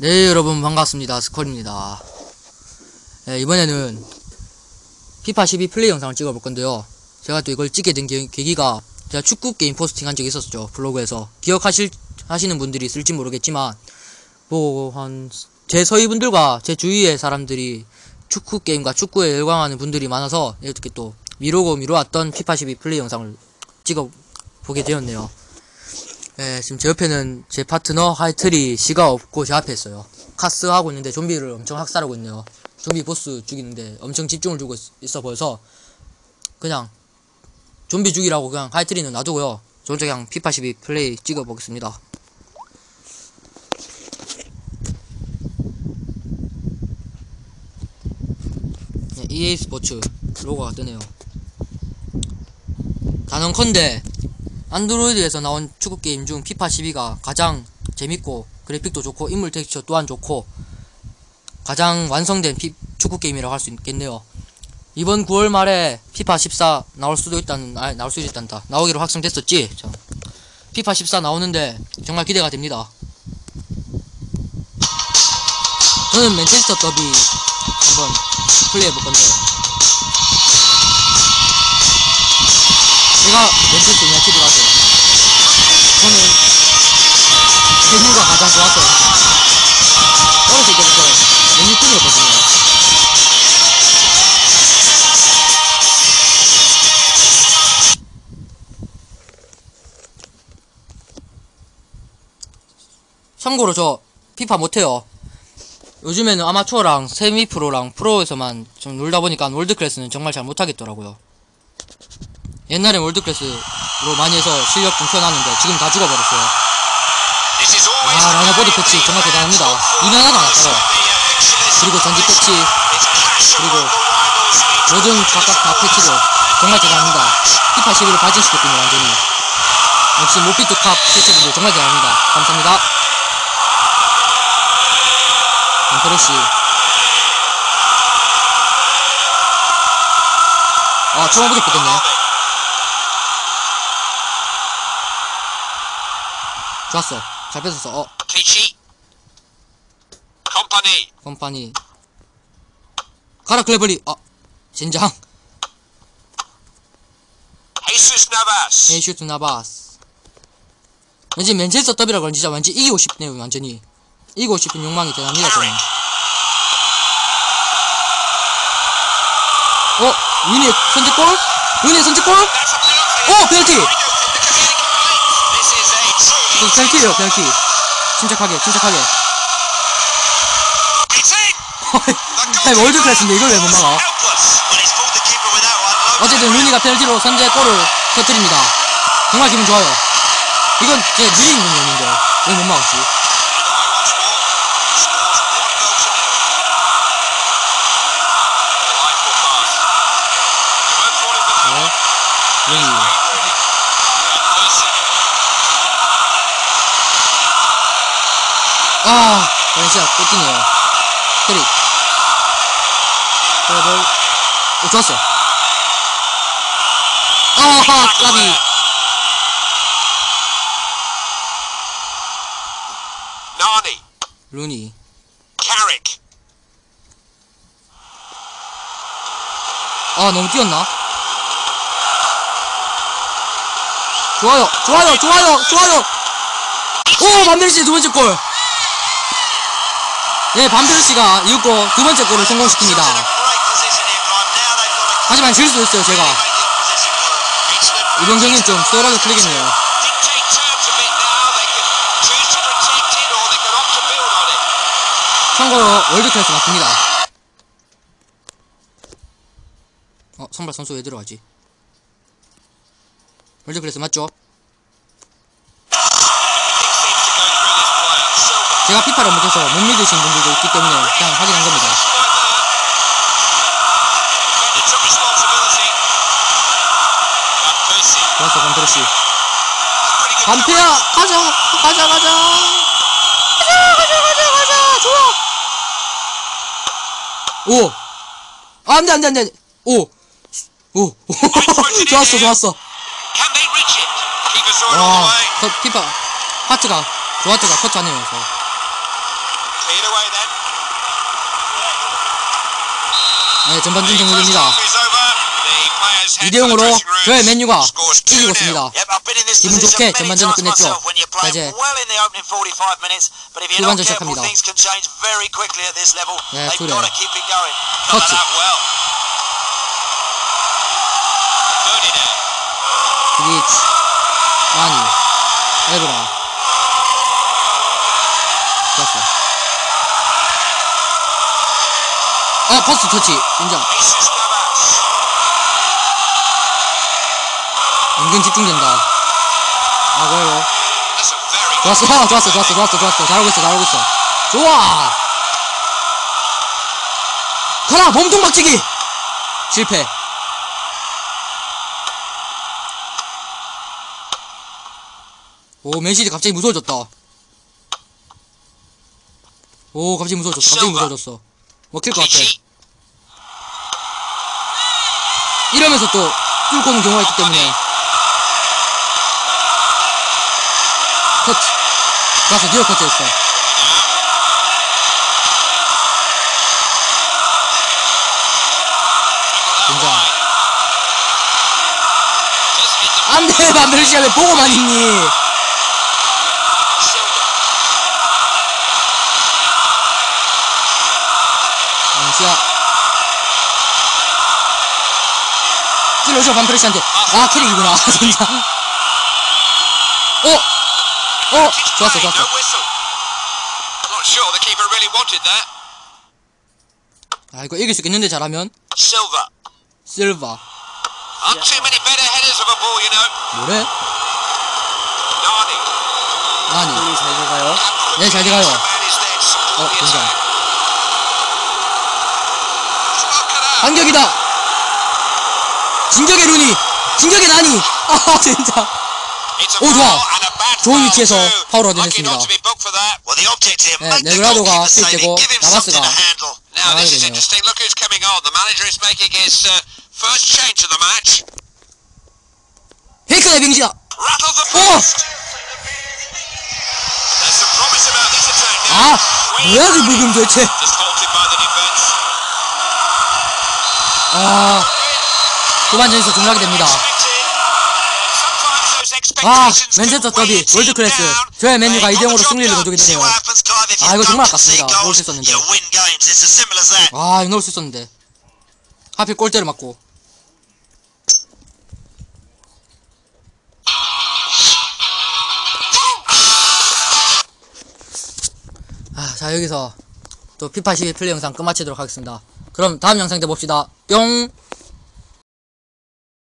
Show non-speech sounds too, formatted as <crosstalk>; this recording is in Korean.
네 여러분 반갑습니다. 스컬입니다. 네, 이번에는 피파 12 플레이 영상을 찍어 볼 건데요. 제가 또 이걸 찍게 된 계, 계기가 제가 축구 게임 포스팅 한 적이 있었죠 블로그에서. 기억하실 하시는 분들이 있을지 모르겠지만 뭐 한 제 서희분들과 제 주위의 사람들이 축구 게임과 축구에 열광하는 분들이 많아서 이렇게 또 미루고 미루었던 피파 12 플레이 영상을 찍어 보게 되었네요 네, 지금 제 옆에는 제 파트너 하이트리 씨가 없고 제 앞에 있어요. 카스 하고 있는데 좀비를 엄청 학살하고 있네요. 좀비 보스 죽이는데 엄청 집중을 주고 있, 있어 보여서 그냥 좀비 죽이라고 그냥 하이트리는 놔두고요. 저 혼자 그냥 피파 12 플레이 찍어 보겠습니다. 네, EA 스포츠 로고가 뜨네요. 단언컨대 안드로이드에서 나온 축구 게임 중 피파 12가 가장 재밌고 그래픽도 좋고 인물 텍스처 또한 좋고 가장 완성된 피, 축구 게임이라고 할 수 있겠네요. 이번 9월 말에 피파 14 나올 수도 있다는 아 나올 수도 있단다. 나오기로 확정됐었지. 자, 피파 14 나오는데 정말 기대가 됩니다. 저는 맨체스터 더비 한번 플레이해 볼 건데 제가 맨체스터 유나이티드라서 저는 대구가 가장 좋았어요. 어렸을 때부터 맨유 꿈이었거든요. 참고로 저 피파 못해요. 요즘에는 아마추어랑 세미 프로랑 프로에서만 좀 놀다 보니까 월드 클래스는 정말 잘 못하겠더라고요. 옛날엔 월드 클래스로 많이 해서 실력 좀 펴놨는데 지금 다 죽어버렸어요. 아, 라이너 보드 패치 정말 대단합니다. 이면하다 났어요. 그리고 전지 패치, 그리고 모든 각각 다 패치도 정말 대단합니다. 피파 11을 발전시켰군요, 완전히. 역시 모피트 컵 패치분들 정말 대단합니다. 감사합니다. 안테레시. 아, 초반부터 뽑겠네. 좋았어. 잘 뺏었어. 어, Clichy. Company. 컴파니. 가라, 클레버리. 아, 진장. Jesus Navas. 헤이슈트 나바스. 왠지 맨체스터 더비라 그런 진짜 왠지 이기고 싶네요, 완전히. 이기고 싶은 욕망이 대단합니다, 저는. 어, 위니 선제골? 위니 선제골? A penalty. 어, 벨티! 그 truly 벨티예요, 벨티. 침착하게, 침착하게. 아니, 월드 클래스인데 이걸 왜 못 막아? 어쨌든 루니가 페널티로 선제 골을 터뜨립니다. 정말 기분 좋아요. 이건 제 느린 공이었는데 왜 못 막았지? 네. 루니. 아, 진짜 꼴등이에요. 트릭. 더블. 오, 좋았어. 아하, 까비. Nani. 루니. Carrick. 아, 너무 뛰었나? 좋아요, 좋아요, 좋아요, 좋아요! 오, 반별씨 두 번째 골! 네, 반별씨가 이윽고 두 번째 골을 성공시킵니다. 하지만 질수 있어요, 제가. 이번 경기는 좀 썰하게 풀리겠네요. 참고로 월드클래스 맞습니다. 어, 선발 선수 왜 들어가지? 월드클래스 맞죠? 피파를 못해서 못 믿으신 분들도 있기 때문에 그냥 확인한 겁니다. 좋았어, 건트레시. 반패야! 가자! 가자, 가자! 가자, 가자, 가자, 가자! 좋아! 오! 아, 안 돼, 안 돼, 안 돼! 오! 오! <laughs> 좋았어, 좋았어! 와. 컷, 피파, 하트가, 저. Feed away then. 네, 전반전 The first 종료됩니다. half is over. The players head 2대 for the 0으로 dressing rooms. 저의 맨유가 Scores 2-0. 이기고 있습니다. 기분 좋게 전반전을 끝냈죠. playing 이제 well in the opening 45 minutes, but if you're 후반전 시작합니다. 네, 그래. 터치. 브리치, 마니, 에브라. 좋았어. 아, 퍼스 터치. 인정. 은근 집중된다. 아, 그래요. 좋았어, 좋았어, 좋았어, 좋았어, 좋았어. 잘하고 있어, 잘하고 있어. 좋아! 가라, 몸통 박치기! 실패. 오, 맨시티 갑자기 무서워졌다. 오, 갑자기 무서워졌어. 갑자기 무서워졌어. 먹힐 것 같아. 이러면서 또 뚫고 오는 경우가 있기 때문에. 커트. 인정. Just hit the 안 돼, 반벨시야 왜 보고만 있니? Silva. 안시야. 찔러줘, 반펠시한테. 아, 캐릭이구나, 진짜. 어? 어? 좋았어, 좋았어. 아, 이거 이길 수 있겠는데, 잘하면? You know. 뭐래? 아니. 잘 들어가요. 네, 잘 들어가요. Man is there to support 어, out. 반격이다! 진격의 루니! 진격의 나니! 아, 진짜. It's a 오, 좋아. foul and a bad 좋은 위치에서. 파울을 Lucky 얻어냈습니다. not to be booked for that. Well, the object here, 네, 네그라도가 something 나바스가 to handle. Now this is 나가야 되네요. interesting. Look who's coming on. The manager is making his uh, first change of the match. 페이크 내빙시다! Rattle the 어! post. There's some promise about this attack now. 아! 뭐야, 그 물금 도대체! Just halted by the defence. 아. 후반전에서 종료하게 됩니다. 아, 맨체스터 더비, a team 월드 클래스. down. 저의 맨유가 They 2대 got 0으로 the job 승리를 done. 거두게 되네요. 아, 이거 정말 아깝습니다. 넣을 수 있었는데. 아, 이거 넣을 수 있었는데. 하필 골대를 맞고. 아, 자, 여기서 또 피파 12 플레이 영상 끝마치도록 하겠습니다. 그럼 다음 영상 때 봅시다. 뿅!